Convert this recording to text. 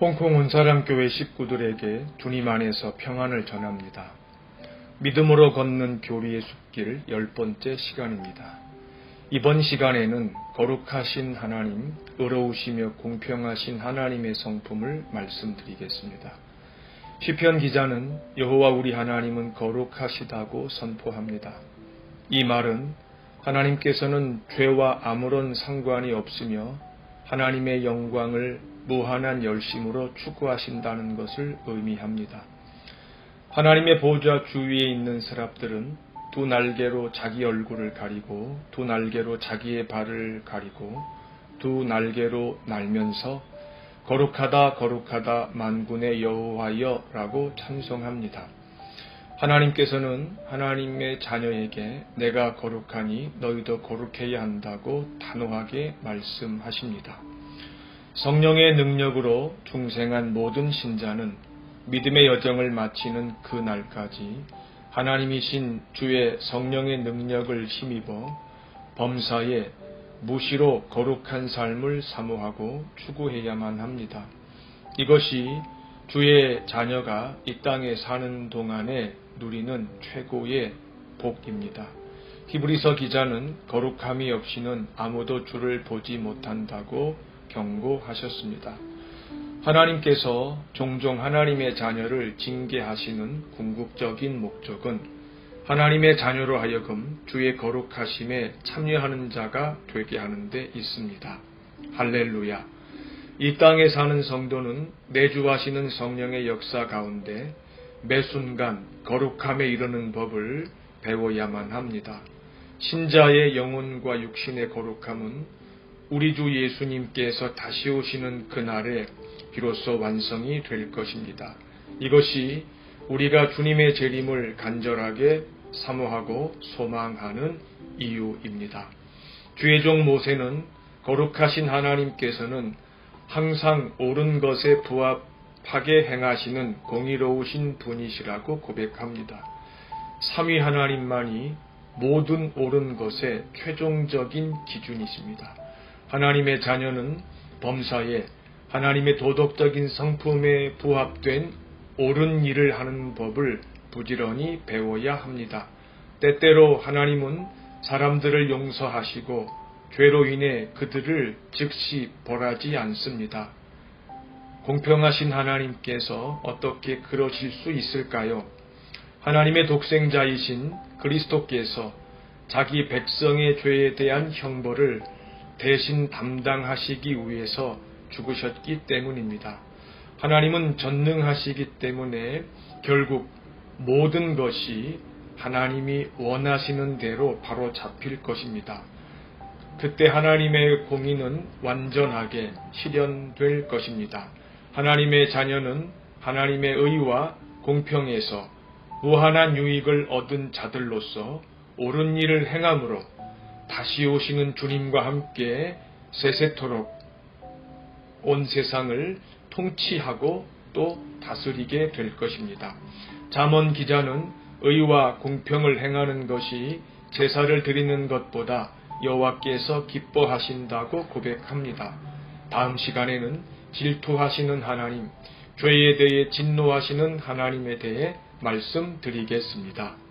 홍콩 온사람교회 식구들에게 주님 안에서 평안을 전합니다. 믿음으로 걷는 교리의 숲길 열 번째 시간입니다. 이번 시간에는 거룩하신 하나님, 의로우시며 공평하신 하나님의 성품을 말씀드리겠습니다. 시편 기자는 여호와 우리 하나님은 거룩하시다고 선포합니다. 이 말은 하나님께서는 죄와 아무런 상관이 없으며 하나님의 영광을 무한한 열심으로 추구하신다는 것을 의미합니다. 하나님의 보좌 주위에 있는 사람들은 두 날개로 자기 얼굴을 가리고 두 날개로 자기의 발을 가리고 두 날개로 날면서 거룩하다 거룩하다 만군의 여호와여라고 찬송합니다. 하나님께서는 하나님의 자녀에게 내가 거룩하니 너희도 거룩해야 한다고 단호하게 말씀하십니다. 성령의 능력으로 중생한 모든 신자는 믿음의 여정을 마치는 그 날까지 하나님이신 주의 성령의 능력을 힘입어 범사에 무시로 거룩한 삶을 사모하고 추구해야만 합니다. 이것이 주의 자녀가 이 땅에 사는 동안에 누리는 최고의 복입니다. 히브리서 기자는 거룩함이 없이는 아무도 주를 보지 못한다고 경고하셨습니다. 하나님께서 종종 하나님의 자녀를 징계하시는 궁극적인 목적은 하나님의 자녀로 하여금 주의 거룩하심에 참여하는 자가 되게 하는 데 있습니다. 할렐루야. 이 땅에 사는 성도는 내주하시는 성령의 역사 가운데 매 순간 거룩함에 이르는 법을 배워야만 합니다. 신자의 영혼과 육신의 거룩함은 우리 주 예수님께서 다시 오시는 그날에 비로소 완성이 될 것입니다. 이것이 우리가 주님의 재림을 간절하게 사모하고 소망하는 이유입니다. 주의 종 모세는 거룩하신 하나님께서는 항상 옳은 것에 부합하게 행하시는 공의로우신 분이시라고 고백합니다. 삼위 하나님만이 모든 옳은 것의 최종적인 기준이십니다. 하나님의 자녀는 범사에 하나님의 도덕적인 성품에 부합된 옳은 일을 하는 법을 부지런히 배워야 합니다. 때때로 하나님은 사람들을 용서하시고 죄로 인해 그들을 즉시 벌하지 않습니다. 공평하신 하나님께서 어떻게 그러실 수 있을까요? 하나님의 독생자이신 그리스도께서 자기 백성의 죄에 대한 형벌을 대신 담당하시기 위해서 죽으셨기 때문입니다. 하나님은 전능하시기 때문에 결국 모든 것이 하나님이 원하시는 대로 바로 잡힐 것입니다. 그때 하나님의 공의는 완전하게 실현될 것입니다. 하나님의 자녀는 하나님의 의와 공평에서 무한한 유익을 얻은 자들로서 옳은 일을 행함으로 다시 오시는 주님과 함께 세세토록 온 세상을 통치하고 또 다스리게 될 것입니다. 잠언 기자는 의와 공평을 행하는 것이 제사를 드리는 것보다 여호와께서 기뻐하신다고 고백합니다. 다음 시간에는 질투하시는 하나님, 죄에 대해 진노하시는 하나님에 대해 말씀드리겠습니다.